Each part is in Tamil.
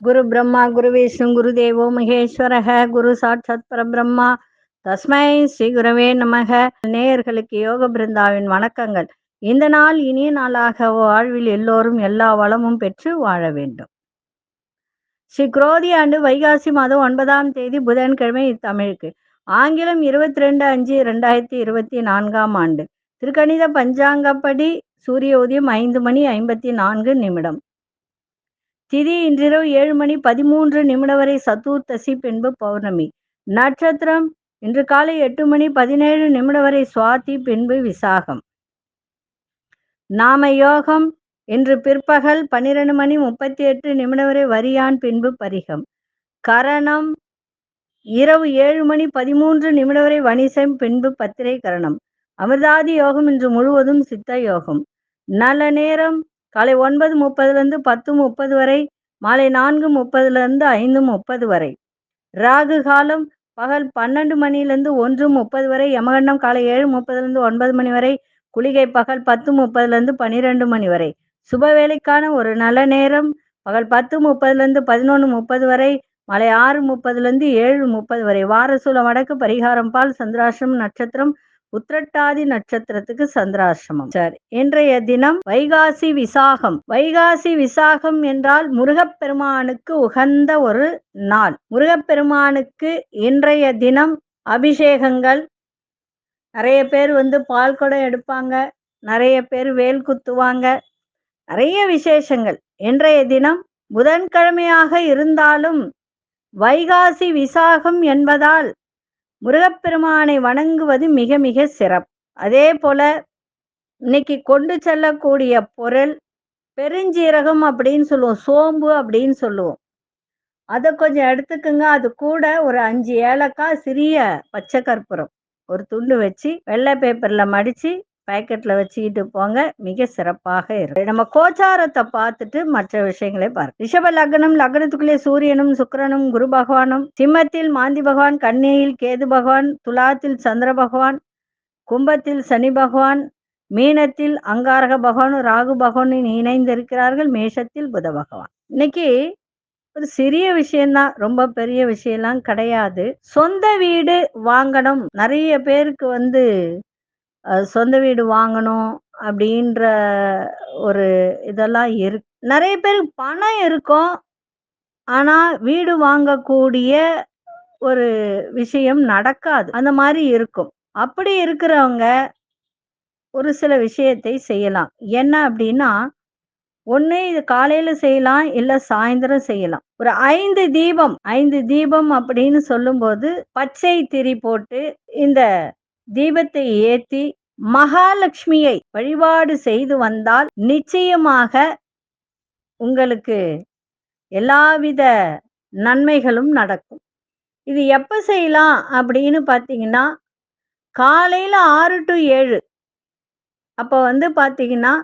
குரு பிரம்மா குரு விஷ்ணு குரு தேவோ மகேஸ்வரக குரு சாட்சாத் பரபிரம்மா. தஸ்மை ஸ்ரீ குரவே நமக. நேயர்களுக்கு யோக பிருந்தாவின் வணக்கங்கள். இந்த நாள் இனிய நாளாக வாழ்வில் எல்லோரும் எல்லா வளமும் பெற்று வாழ வேண்டும். ஸ்ரீ குரோதி ஆண்டு வைகாசி மாதம் ஒன்பதாம் தேதி புதன்கிழமை தமிழுக்கு. ஆங்கிலம் இருபத்தி ரெண்டு அஞ்சு ரெண்டாயிரத்தி இருபத்தி நான்காம் ஆண்டு. திருக்கணித பஞ்சாங்கப்படி சூரிய உதயம் ஐந்து மணி ஐம்பத்தி நான்கு நிமிடம். திதி இன்றிரவு ஏழு மணி பதிமூன்று நிமிடம் வரை சத்துர்த்தசி பின்பு பௌர்ணமி. நட்சத்திரம் இன்று காலை எட்டு மணி பதினேழு நிமிடம் வரை சுவாதி பின்பு விசாகம். நாம யோகம் இன்று பிற்பகல் பன்னிரண்டு மணி முப்பத்தி எட்டு நிமிடம் வரை வரியான் பின்பு பரிகம். கரணம் இரவு ஏழு மணி பதிமூன்று நிமிடம் வரை வணிசம் பின்பு பத்திரை கரணம். அமிர்தாதி யோகம் இன்று முழுவதும் சித்த யோகம். நல்ல நேரம் காலை ஒன்பது முப்பதுலேருந்து பத்து முப்பது வரை மாலை நான்கு முப்பதுலேருந்து ஐந்து முப்பது வரை. ராகு காலம் பகல் பன்னெண்டு மணிலேருந்து ஒன்று முப்பது வரை யமகண்டம் காலை ஏழு முப்பதுலேருந்து ஒன்பது மணி வரை குளிகை பகல் பத்து முப்பதுலேருந்து பன்னிரெண்டு மணி வரை. சுப வேலைக்கான ஒரு நல்ல நேரம் பகல் பத்து முப்பதுலேருந்து பதினொன்று முப்பது வரை மாலை ஆறு முப்பதுலேருந்து ஏழு முப்பது வரை. வாரசூல வடக்கு பரிகாரம் பால் சந்திராசிரம் நட்சத்திரம் உத்திரட்டாதி நட்சத்திரத்துக்கு சந்திராசிரமம். சரி. இன்றைய தினம் வைகாசி விசாகம். வைகாசி விசாகம் என்றால் முருகப்பெருமானுக்கு உகந்த ஒரு நாள். முருகப்பெருமானுக்கு இன்றைய தினம் அபிஷேகங்கள். நிறைய பேர் வந்து பால் குடம் எடுப்பாங்க. நிறைய பேர் வேல் குத்துவாங்க. நிறைய விசேஷங்கள். இன்றைய தினம் புதன்கிழமையாக இருந்தாலும் வைகாசி விசாகம் என்பதால் முருகப்பெருமானை வணங்குவது மிக மிக சிறப்பு. அதே போல இன்னைக்கு கொண்டு செல்லக்கூடிய பொருள் பெருஞ்சீரகம் அப்படின்னு சொல்லுவோம் சோம்பு அப்படின்னு சொல்லுவோம். அதை கொஞ்சம் எடுத்துக்குங்க. அது கூட ஒரு அஞ்சு ஏலக்காய் சிறிய பச்சை கற்பூரம். ஒரு துண்டு வச்சு வெள்ளை பேப்பரில் மடித்து பேக்கெட்டில் வச்சுக்கிட்டு போங்க. மிக சிறப்பாக இருக்கும். நம்ம கோச்சாரத்தை பார்த்துட்டு மற்ற விஷயங்களை பார்க்க ரிஷப லக்னம் லக்னத்துக்குள்ளே சூரியனும் சுக்கிரனும் குரு பகவானும் சிம்மத்தில் மாந்தி பகவான் கன்னியில் கேது பகவான் துலாத்தில் சந்திர பகவான் கும்பத்தில் சனி பகவான் மீனத்தில் அங்காரக பகவானும் ராகு பகவானும் இணைந்திருக்கிறார்கள் மேஷத்தில் புத பகவான். இன்னைக்கு ஒரு சிறிய விஷயம்தான் ரொம்ப பெரிய விஷயம்லாம் கிடையாது. சொந்த வீடு வாங்கணும். நிறைய பேருக்கு வந்து சொந்த வீடு வாங்கணும் அப்படின்ற ஒரு இதெல்லாம் இருக்கு நிறைய பேருக்கு பணம் இருக்கும். ஆனால் வீடு வாங்கக்கூடிய ஒரு விஷயம் நடக்காது. அந்த மாதிரி இருக்கும். அப்படி இருக்கிறவங்க ஒரு சில விஷயத்தை செய்யலாம். என்ன அப்படின்னா ஒன்று இது காலையில செய்யலாம் இல்லை சாயந்தரம் செய்யலாம். ஒரு ஐந்து தீபம் ஐந்து தீபம் அப்படின்னு சொல்லும்போது பச்சை திரி போட்டு இந்த தீபத்தை ஏத்தி மகாலட்சுமியை வழிபாடு செய்து வந்தால் நிச்சயமாக உங்களுக்கு எல்லாவித நன்மைகளும் நடக்கும். இது எப்ப செய்யலாம் அப்படின்னு பார்த்தீங்கன்னா காலையில ஆறு டு ஏழு. அப்போ வந்து பார்த்தீங்கன்னா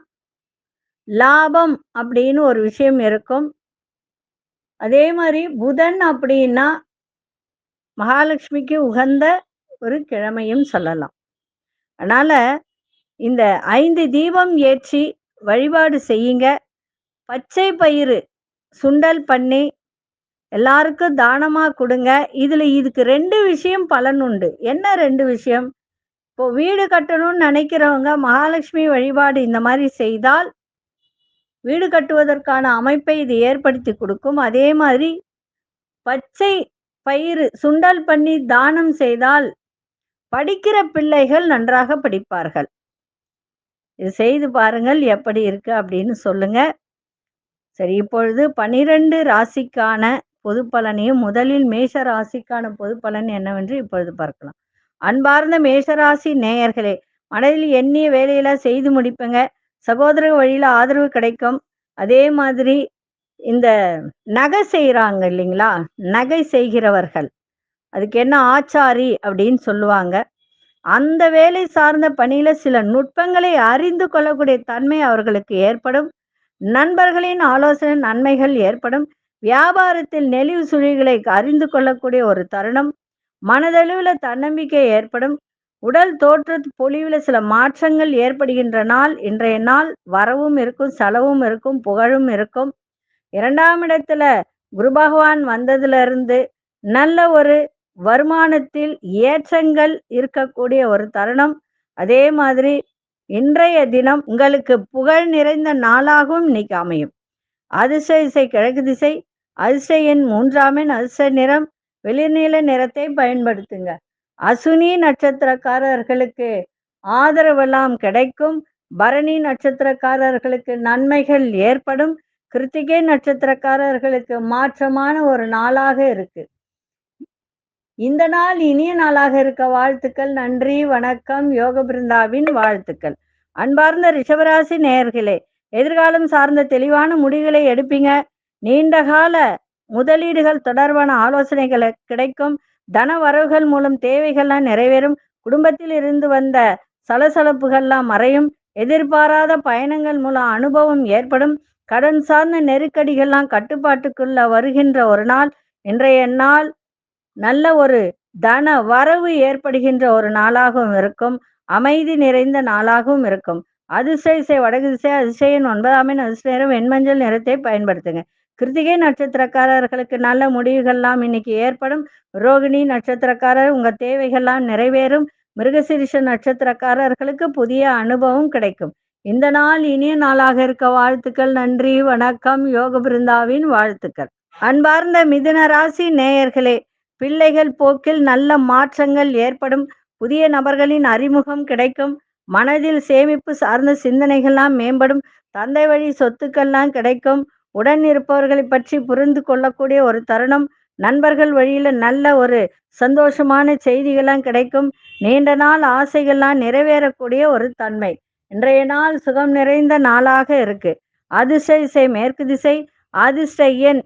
லாபம் அப்படின்னு ஒரு விஷயம் இருக்கும். அதே மாதிரி புதன் அப்படின்னா மகாலட்சுமிக்கு உகந்த ஒரு கிழமையும் சொல்லலாம். அதனால இந்த ஐந்து தீபம் ஏற்றி வழிபாடு செய்யுங்க. பச்சை பயிறு சுண்டல் பண்ணி எல்லாருக்கும் தானமா கொடுங்க. இதுல இதுக்கு ரெண்டு விஷயம் பலன் உண்டு. என்ன ரெண்டு விஷயம்? இப்போ வீடு கட்டணும்னு நினைக்கிறவங்க மகாலட்சுமி வழிபாடு இந்த மாதிரி செய்தால் வீடு கட்டுவதற்கான அமைப்பை இது ஏற்படுத்தி கொடுக்கும். அதே மாதிரி பச்சை பயிறு சுண்டல் பண்ணி தானம் செய்தால் படிக்கிற பிள்ளைகள் நன்றாக படிப்பார்கள். இது செய்து பாருங்கள் எப்படி இருக்கு அப்படின்னு சொல்லுங்க. சரி இப்பொழுது பனிரெண்டு ராசிக்கான பொது பலனையும் முதலில் மேஷ ராசிக்கான பொது பலன் என்னவென்று இப்பொழுது பார்க்கலாம். அன்பார்ந்த மேஷராசி நேயர்களே மனதில் எண்ணிய வேலையெல்லாம் செய்து முடிப்பங்க. சகோதர வழியில ஆதரவு கிடைக்கும். அதே மாதிரி இந்த நகை செய்கிறாங்க இல்லைங்களா? நகை செய்கிறவர்கள். அதுக்கு என்ன ஆச்சாரி அப்படின்னு சொல்லுவாங்க. அந்த வேலை சார்ந்த பணியில சில நுட்பங்களை அறிந்து கொள்ளக்கூடிய தன்மை அவர்களுக்கு ஏற்படும். நண்பர்களின் ஆலோசனை நன்மைகள் ஏற்படும். வியாபாரத்தில் நெளிவு சுழிகளை அறிந்து கொள்ளக்கூடிய ஒரு தருணம். மனதளவில் தன்னம்பிக்கை ஏற்படும். உடல் தோற்ற பொலிவில் சில மாற்றங்கள் ஏற்படுகின்ற நாள். இன்றைய நாள் வரவும் இருக்கும் செலவும் இருக்கும் புகழும் இருக்கும். இரண்டாம் இடத்துல குரு பகவான் வந்ததுல இருந்து நல்ல ஒரு வருமானத்தில் ஏற்றங்கள் இருக்கக்கூடிய ஒரு தருணம். அதே மாதிரி இன்றைய தினம் உங்களுக்கு புகழ் நிறைந்த நாளாகவும் இன்னைக்கு அமையும். அதிர்ஷ்ட திசை கிழக்கு திசை அதிர்ஷ்ட எண் மூன்றாம் எண் அதிர்ஷ்ட நிறம் வெளிநீல நிறத்தை பயன்படுத்துங்க. அசுனி நட்சத்திரக்காரர்களுக்கு ஆதரவெல்லாம் கிடைக்கும். பரணி நட்சத்திரக்காரர்களுக்கு நன்மைகள் ஏற்படும். கிருத்திகை நட்சத்திரக்காரர்களுக்கு மாற்றமான ஒரு நாளாக இருக்கு. இந்த நாள் இனிய நாளாக இருக்க வாழ்த்துக்கள் நன்றி வணக்கம் யோக பிருந்தாவின் வாழ்த்துக்கள். அன்பார்ந்த ரிஷபராசி நேயர்களே எதிர்காலம் சார்ந்த தெளிவான முடிவுகளை எடுப்பீங்க. நீண்ட கால முதலீடுகள் தொடர்பான ஆலோசனைகள் கிடைக்கும். தன வரவுகள் மூலம் தேவைகள்லாம் நிறைவேறும். குடும்பத்தில் இருந்து வந்த சலசலப்புகள்லாம் மறையும். எதிர்பாராத பயணங்கள் மூலம் அனுபவம் ஏற்படும். கடன் சார்ந்த நெருக்கடிகள்லாம் கட்டுப்பாட்டுக்குள்ள வருகின்ற ஒரு நாள். இன்றைய நாள் நல்ல ஒரு தன வரவு ஏற்படுகின்ற ஒரு நாளாகவும் இருக்கும். அமைதி நிறைந்த நாளாகவும் இருக்கும். அதிர்ஷ்ட இசை வடகு திசை அதிசயன் ஒன்பதாம் எண் அதிர்ஷ்ட வெண்மஞ்சள் நிறத்தை பயன்படுத்துங்க. கிருத்திகை நட்சத்திரக்காரர்களுக்கு நல்ல முடிவுகள்லாம் இன்னைக்கு ஏற்படும். ரோகிணி நட்சத்திரக்காரர் உங்க தேவைகள்லாம் நிறைவேறும். மிருகசிரிஷ நட்சத்திரக்காரர்களுக்கு புதிய அனுபவம் கிடைக்கும். இந்த நாள் இனிய நாளாக இருக்க வாழ்த்துக்கள் நன்றி வணக்கம். யோக பிருந்தாவின் வாழ்த்துக்கள். அன்பார்ந்த மிதுன ராசி நேயர்களே பிள்ளைகள் போக்கில் நல்ல மாற்றங்கள் ஏற்படும். புதிய நபர்களின் அறிமுகம் கிடைக்கும். மனதில் சேமிப்பு சார்ந்த சிந்தனைகள்லாம் மேம்படும். தந்தை வழி சொத்துக்கள்லாம் கிடைக்கும். உடன் இருப்பவர்களை பற்றி புரிந்து கொள்ளக்கூடிய ஒரு தருணம். நண்பர்கள் வழியில நல்ல ஒரு சந்தோஷமான செய்திகள்லாம் கிடைக்கும். நீண்ட நாள் ஆசைகள்லாம் நிறைவேறக்கூடிய ஒரு தன்மை. இன்றைய நாள் சுகம் நிறைந்த நாளாக இருக்கு. அதிர்ஷ்ட திசை மேற்கு திசை அதிர்ஷ்ட எண்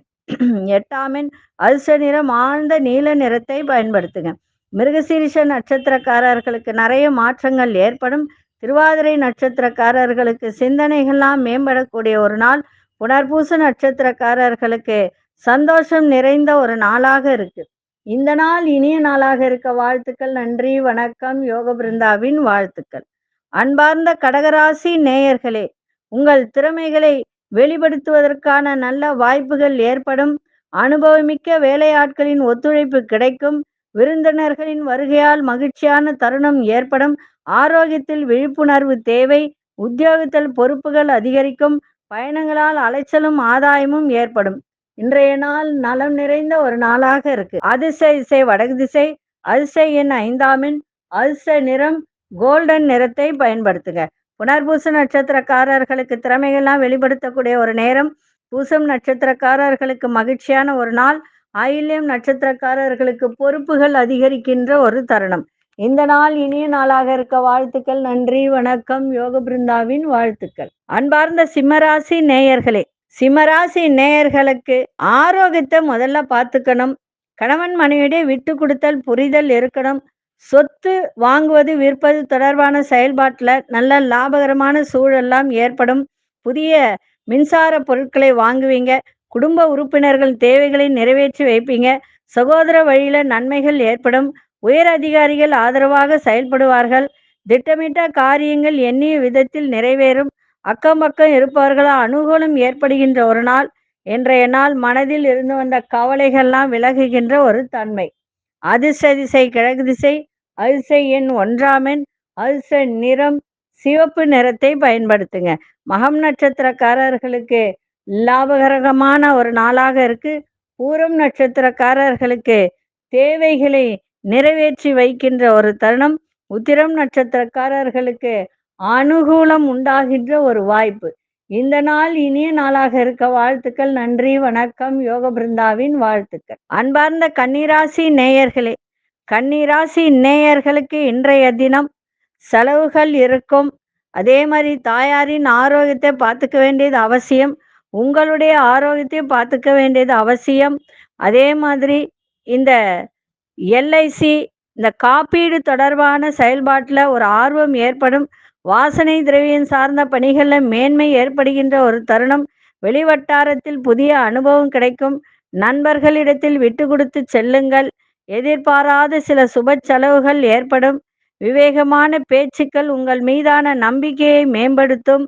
எட்டாமின் அல்ச நிறம் ஆழ்ந்த நீல நிறத்தை பயன்படுத்துங்க மிருகசீரிஷ நட்சத்திரக்காரர்களுக்கு நிறைய மாற்றங்கள் ஏற்படும். திருவாதிரை நட்சத்திரக்காரர்களுக்கு சிந்தனைகள்லாம் மேம்படக்கூடிய ஒரு நாள். புனர்பூச நட்சத்திரக்காரர்களுக்கு சந்தோஷம் நிறைந்த ஒரு நாளாக இருக்கு. இந்த நாள் இனிய நாளாக இருக்க வாழ்த்துக்கள் நன்றி வணக்கம் யோக பிருந்தாவின் வாழ்த்துக்கள். அன்பார்ந்த கடகராசி நேயர்களே உங்கள் திறமைகளை வெளிப்படுத்துவதற்கான நல்ல வாய்ப்புகள் ஏற்படும். அனுபவமிக்க வேலையாட்களின் ஒத்துழைப்பு கிடைக்கும். விருந்தினர்களின் வருகையால் மகிழ்ச்சியான தருணம் ஏற்படும். ஆரோக்கியத்தில் விழிப்புணர்வு தேவை. உத்தியோகத்தில் பொறுப்புகள் அதிகரிக்கும். பயணங்களால் அலைச்சலும் ஆதாயமும் ஏற்படும். இன்றைய நாள் நலம் நிறைந்த ஒரு நாளாக இருக்கு. அதிசய இசை வடக்கு திசை அதிசய எண் ஐந்தாமின் அதிசய நிறம் கோல்டன் நிறத்தை பயன்படுத்துங்க புனர்பூச நட்சத்திரக்காரர்களுக்கு திறமைகள்லாம் வெளிப்படுத்தக்கூடிய ஒரு நேரம். பூசம் நட்சத்திரக்காரர்களுக்கு மகிழ்ச்சியான ஒரு நாள். ஆயில்யம் நட்சத்திரக்காரர்களுக்கு பொறுப்புகள் அதிகரிக்கின்ற ஒரு தருணம். இந்த நாள் இனிய நாளாக இருக்க வாழ்த்துக்கள். நன்றி வணக்கம். யோக பிருந்தாவின் வாழ்த்துக்கள். அன்பார்ந்த சிம்மராசி நேயர்களே சிம்மராசி நேயர்களுக்கு ஆரோக்கியத்தை முதல்ல பார்த்துக்கணும். கணவன் மனைவியிடையே விட்டு கொடுத்தல் புரிதல் இருக்கணும். சொத்து வாங்குவது விற்பது தொடர்பான செயல்பாட்டில் நல்ல லாபகரமான சூழல்லாம் ஏற்படும். புதிய மின்சார பொருட்களை வாங்குவீங்க. குடும்ப உறுப்பினர்கள் தேவைகளை நிறைவேற்றி வைப்பீங்க. சகோதர வழியில நன்மைகள் ஏற்படும். உயர் அதிகாரிகள் ஆதரவாக செயல்படுவார்கள். திட்டமிட்ட காரியங்கள் எண்ணிய விதத்தில் நிறைவேறும். அக்கம் பக்கம் இருப்பவர்களால் அனுகூலம் ஏற்படுகின்ற ஒரு நாள். இன்றைய நாள் மனதில் இருந்து வந்த கவலைகள்லாம் விலகுகின்ற ஒரு தன்மை. அதிர்ஷ்ட திசை கிழக்கு திசை அல்சை எண் ஒன்றாம் அல்சை நிறம் சிவப்பு நிறத்தை பயன்படுத்துங்க. மகம் நட்சத்திரக்காரர்களுக்கு லாபகரகமான ஒரு நாளாக இருக்கு. பூரம் நட்சத்திரக்காரர்களுக்கு தேவைகளை நிறைவேற்றி வைக்கின்ற ஒரு தருணம். உத்திரம் நட்சத்திரக்காரர்களுக்கு அனுகூலம் உண்டாகின்ற ஒரு வாய்ப்பு. இந்த நாள் இனிய நாளாக இருக்க வாழ்த்துக்கள். நன்றி வணக்கம். யோக பிருந்தாவின் வாழ்த்துக்கள். அன்பார்ந்த கன்னிராசி நேயர்களே கன்னிராசி நேயர்களுக்கு இன்றைய தினம் செலவுகள் இருக்கும். அதே மாதிரி தாயாரின் ஆரோக்கியத்தை பார்த்துக்க வேண்டியது அவசியம். உங்களுடைய ஆரோக்கியத்தையும் பார்த்துக்க வேண்டியது அவசியம். அதே மாதிரி இந்த எல்ஐசி இந்த காப்பீடு தொடர்பான செயல்பாட்டில் ஒரு ஆர்வம் ஏற்படும். வாசனை திரவியம் சார்ந்த பணிகளில் மேன்மை ஏற்படுகின்ற ஒரு தருணம். வெளிவட்டாரத்தில் புதிய அனுபவம் கிடைக்கும். நண்பர்களிடத்தில் விட்டு கொடுத்து செல்லுங்கள். எதிர்பாராத சில சுப செலவுகள் ஏற்படும். விவேகமான பேச்சுக்கள் உங்கள் மீதான நம்பிக்கையை மேம்படுத்தும்.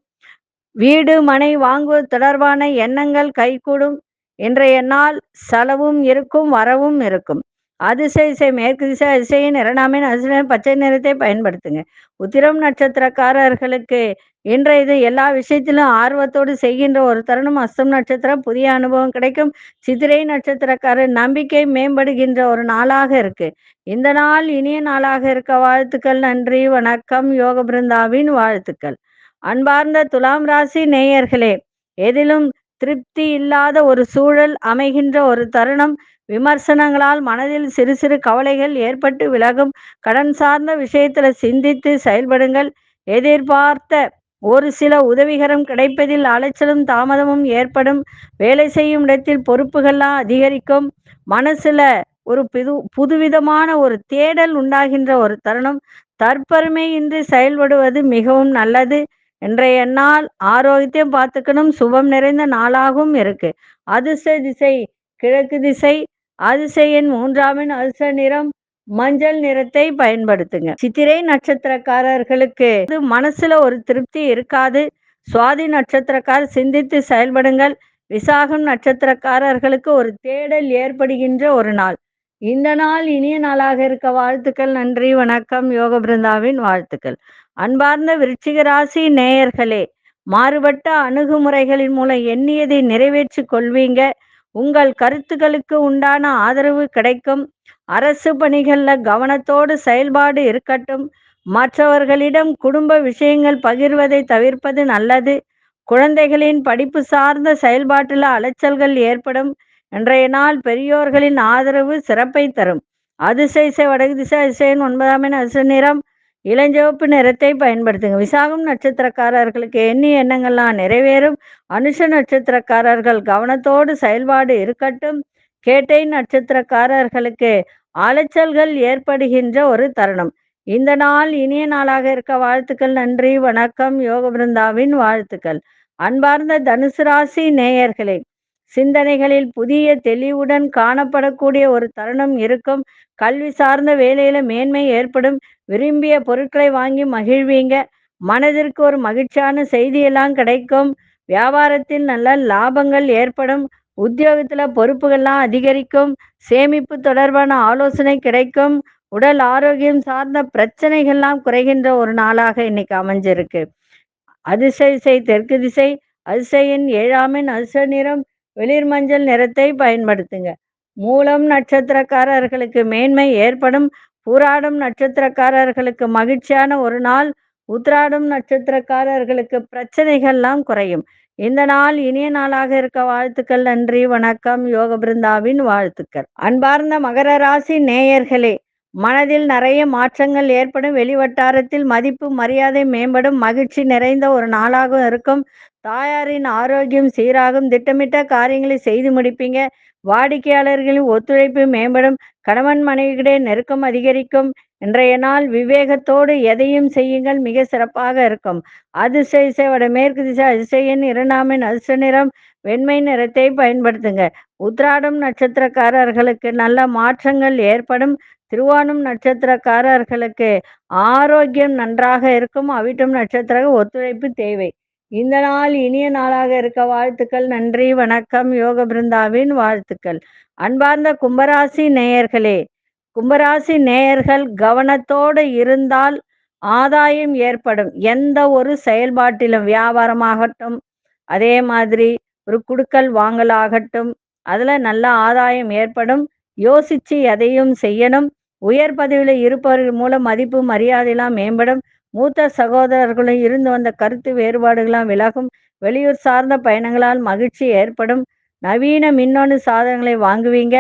வீடு மனை வாங்குவது தொடர்பான எண்ணங்கள் கைகூடும். இன்றைய நாள் செலவும் இருக்கும் வரவும் இருக்கும். அதிசய திசை மேற்கு திசை அதிசையின் இரண்டாமின் அதிசயம் பச்சை நிறத்தை பயன்படுத்துங்க. உத்திரம் நட்சத்திரக்காரர்களுக்கு இன்றைய இது எல்லா விஷயத்திலும் ஆர்வத்தோடு செய்கின்ற ஒரு தருணம். அஸ்தம் நட்சத்திரம் புதிய அனுபவம் கிடைக்கும். சித்திரை நட்சத்திரக்காரர் நம்பிக்கை மேம்படுகின்ற ஒரு நாளாக இருக்கு. இந்த நாள் இனிய நாளாக இருக்க வாழ்த்துக்கள் நன்றி வணக்கம் யோக பிருந்தாவின் வாழ்த்துக்கள். அன்பார்ந்த துலாம் ராசி நேயர்களே எதிலும் திருப்தி இல்லாத ஒரு சூழல் அமைகின்ற ஒரு தருணம். விமர்சனங்களால் மனதில் சிறு சிறு கவலைகள் ஏற்பட்டு விலகும். கடன் சார்ந்த விஷயத்துல சிந்தித்து செயல்படுங்கள். எதிர்பார்த்த ஒரு சில உதவிகரம் கிடைப்பதில் அலைச்சலும் தாமதமும் ஏற்படும். வேலை செய்யும் இடத்தில் பொறுப்புகள்லாம் அதிகரிக்கும். மனசுல ஒரு புது புதுவிதமான ஒரு தேடல் உண்டாகின்ற ஒரு தருணம். தற்பெருமையின்றி செயல்படுவது மிகவும் நல்லது. இன்றைய நாள் ஆரோக்கியத்தையும் பார்த்துக்கணும். சுபம் நிறைந்த நாளாகவும் இருக்கு. அதிர்ஷ்ட திசை கிழக்கு திசை அதிசயின் மூன்றாமின் அரிச நிறம் மஞ்சள் நிறத்தை பயன்படுத்துங்க. சித்திரை நட்சத்திரக்காரர்களுக்கு இது மனசுல ஒரு திருப்தி இருக்காது. சுவாதி நட்சத்திரக்காரர் சிந்தித்து செயல்படுங்கள். விசாகம் நட்சத்திரக்காரர்களுக்கு ஒரு தேடல் ஏற்படுகின்ற ஒரு நாள். இந்த நாள் இனிய நாளாக இருக்க வாழ்த்துக்கள். நன்றி வணக்கம். யோக பிருந்தாவின் வாழ்த்துக்கள். அன்பார்ந்த விருச்சிக ராசி நேயர்களே மாறுபட்ட அணுகுமுறைகளின் மூலம் எண்ணியதை நிறைவேற்றி கொள்வீங்க. உங்கள் கருத்துக்களுக்கு உண்டான ஆதரவு கிடைக்கும். அரசு பணிகள்ல கவனத்தோடு செயல்பாடு இருக்கட்டும். மற்றவர்களிடம் குடும்ப விஷயங்கள் பகிர்வதை தவிர்ப்பது நல்லது. குழந்தைகளின் படிப்பு சார்ந்த செயல்பாட்டில் அலைச்சல்கள் ஏற்படும். இன்றைய நாள் பெரியோர்களின் ஆதரவு சிறப்பை தரும். அதிசய வடகு திசை அதிசயன் ஒன்பதாம் எண் அதிசய நிறம். இளஞ்சிவப்பு நிறத்தை பயன்படுத்துங்க. விசாகம் நட்சத்திரக்காரர்களுக்கு எண்ணிய எண்ணங்கள்லாம் நிறைவேறும். அனுஷ நட்சத்திரக்காரர்கள் கவனத்தோடு செயல்பாடு இருக்கட்டும். கேட்டை நட்சத்திரக்காரர்களுக்கு அலைச்சல்கள் ஏற்படுகின்ற ஒரு தருணம். இந்த நாள் இனிய நாளாக இருக்க வாழ்த்துக்கள் நன்றி வணக்கம். யோக பிருந்தாவின் வாழ்த்துக்கள். அன்பார்ந்த தனுசு ராசி நேயர்களே சிந்தனைகளில் புதிய தெளிவுடன் காணப்படக்கூடிய ஒரு தருணம் இருக்கும். கல்வி சார்ந்த வேலையில மேன்மை ஏற்படும். விரும்பிய பொருட்களை வாங்கி மகிழ்வீங்க. மனதிற்கு ஒரு மகிழ்ச்சியான செய்தியெல்லாம் கிடைக்கும். வியாபாரத்தில் நல்ல லாபங்கள் ஏற்படும். உத்தியோகத்துல பொறுப்புகள்லாம் அதிகரிக்கும். சேமிப்பு தொடர்பான ஆலோசனை கிடைக்கும். உடல் ஆரோக்கியம் சார்ந்த பிரச்சனைகள்லாம் குறைகின்ற ஒரு நாளாக இன்னைக்கு அமைஞ்சிருக்கு. அதிசய திசை தெற்கு திசை அதிசையின் ஏழாமின் அதிசய நிறம் வெளிர் மஞ்சள் நிறத்தை பயன்படுத்துங்க. மூலம் நட்சத்திரக்காரர்களுக்கு மேன்மை ஏற்படும். பூராடம் நட்சத்திரக்காரர்களுக்கு மகிழ்ச்சியான ஒரு நாள். உத்ராடம் நட்சத்திரக்காரர்களுக்கு பிரச்சனைகள்லாம் குறையும். இந்த நாள் இனிய நாளாக இருக்க வாழ்த்துக்கள் நன்றி வணக்கம். யோக பிருந்தாவின் வாழ்த்துக்கள். அன்பார்ந்த மகர ராசி நேயர்களே மனதில் நிறைய மாற்றங்கள் ஏற்படும். வெளிவட்டாரத்தில் மதிப்பு மரியாதை மேம்படும். மகிழ்ச்சி நிறைந்த ஒரு நாளாகவும் இருக்கும். தாயாரின் ஆரோக்கியம் சீராகும். திட்டமிட்ட காரியங்களை செய்து முடிப்பீங்க. வாடிக்கையாளர்களின் ஒத்துழைப்பு மேம்படும். கணவன் மனைவியிடையே நெருக்கம் அதிகரிக்கும். இன்றைய நாள் விவேகத்தோடு எதையும் செய்யுங்கள். மிக சிறப்பாக இருக்கும். அதிசயசை வட மேற்கு திசை அதிசயன் இரண்டாமின் அதிர்ஷ்ட நிறம். வெண்மை நிறத்தை பயன்படுத்துங்க. உத்ராடம் நட்சத்திரக்காரர்களுக்கு நல்ல மாற்றங்கள் ஏற்படும். திருவானும் நட்சத்திரக்காரர்களுக்கு ஆரோக்கியம் நன்றாக இருக்கும். அவிட்டம் நட்சத்திர ஒத்துழைப்பு தேவை. இந்த நாள் இனிய நாளாக இருக்க வாழ்த்துக்கள். நன்றி வணக்கம். யோக பிருந்தாவின் வாழ்த்துக்கள். அன்பார்ந்த கும்பராசி நேயர்களே கும்பராசி நேயர்கள் கவனத்தோடு இருந்தால் ஆதாயம் ஏற்படும். எந்த ஒரு செயல்பாட்டிலும் வியாபாரமாகட்டும் அதே மாதிரி ஒரு குடுக்கல் வாங்கலாகட்டும் அதில் நல்ல ஆதாயம் ஏற்படும். யோசிச்சு எதையும் செய்யணும். உயர் பதவியில் இருப்பவர்கள் மூலம் மதிப்பு மரியாதையெல்லாம் மேம்படும். மூத்த சகோதரர்களும் இருந்து வந்த கருத்து வேறுபாடுகளாம் விலகும். வெளியூர் சார்ந்த பயணங்களால் மகிழ்ச்சி ஏற்படும். நவீன மின்னணு சாதனங்களை வாங்குவீங்க.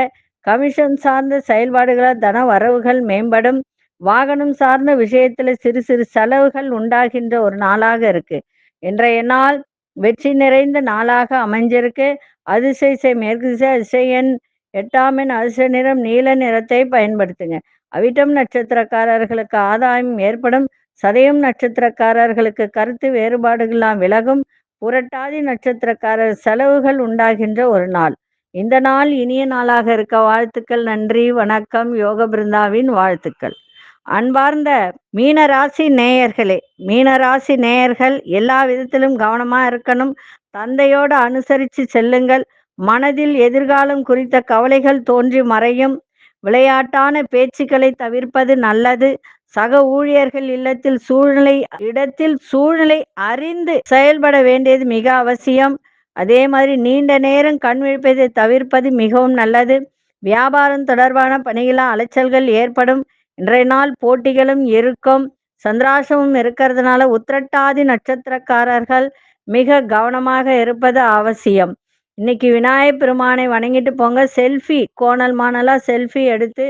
கமிஷன் சார்ந்த செயல்பாடுகளால் தன வரவுகள் மேம்படும். வாகனம் சார்ந்த விஷயத்துல சிறு சிறு செலவுகள் உண்டாகின்ற ஒரு நாளாக இருக்கு. இன்றைய நாள் வெற்றி நிறைந்த நாளாக அமைஞ்சிருக்கு. அதிசய மேற்கு திசை அதிசயன் எட்டாமின் அரிச நிறம் நீல நிறத்தை பயன்படுத்துங்க. அவிட்டம் நட்சத்திரக்காரர்களுக்கு ஆதாயம் ஏற்படும். சதயம் நட்சத்திரக்காரர்களுக்கு கருத்து வேறுபாடுகள்லாம் விலகும். புரட்டாதி நட்சத்திரக்காரர் செலவுகள் உண்டாகின்ற ஒரு நாள். இந்த நாள் இனிய நாளாக இருக்க வாழ்த்துக்கள் நன்றி வணக்கம் யோக பிருந்தாவின் வாழ்த்துக்கள். அன்பார்ந்த மீனராசி நேயர்களே மீனராசி நேயர்கள் எல்லா விதத்திலும் கவனமா இருக்கணும். தந்தையோடு அனுசரித்து செல்லுங்கள். மனதில் எதிர்காலம் குறித்த கவலைகள் தோன்றி மறையும். விளையாட்டான பேச்சுக்களை தவிர்ப்பது நல்லது. சக ஊழியர்கள் இல்லத்தில் சூழ்நிலை இடத்தில் சூழ்நிலை அறிந்து செயல்பட வேண்டியது மிக அவசியம். அதே மாதிரி நீண்ட நேரம் கண் விழிப்பதை தவிர்ப்பது மிகவும் நல்லது. வியாபாரம் தொடர்பான பணிகளால் அலைச்சல்கள் ஏற்படும். இன்றைய நாள் போட்டிகளும் இருக்கும். சந்திராசமும் இருக்கிறதுனால உத்திரட்டாதி நட்சத்திரக்காரர்கள் மிக கவனமாக இருப்பது அவசியம். இன்னைக்கு விநாயகப் பெருமானை வணங்கிட்டு போங்க. செல்ஃபி கோணல் மானலாக செல்ஃபி எடுத்து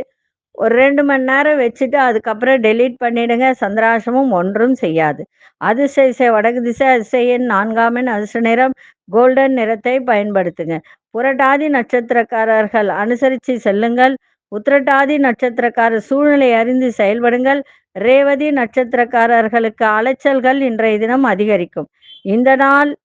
ஒரு ரெண்டு மணி நேரம் வச்சுட்டு அதுக்கப்புறம் டெலீட் பண்ணிடுங்க. சந்திராசமும் ஒன்றும் செய்யாது. அதிர்ஷ்ட திசை வடக்கு திசை அதிசயன் நான்காம் எண் அதிர்ஷ்ட நிறம் கோல்டன் நிறத்தை பயன்படுத்துங்க. புரட்டாதி நட்சத்திரக்காரர்கள் அனுசரித்து செல்லுங்கள். உத்திரட்டாதி நட்சத்திரக்காரர் சூழ்நிலை அறிந்து செயல்படுங்கள். ரேவதி நட்சத்திரக்காரர்களுக்கு அலைச்சல்கள் இன்றைய தினம் அதிகரிக்கும். இந்த நாள்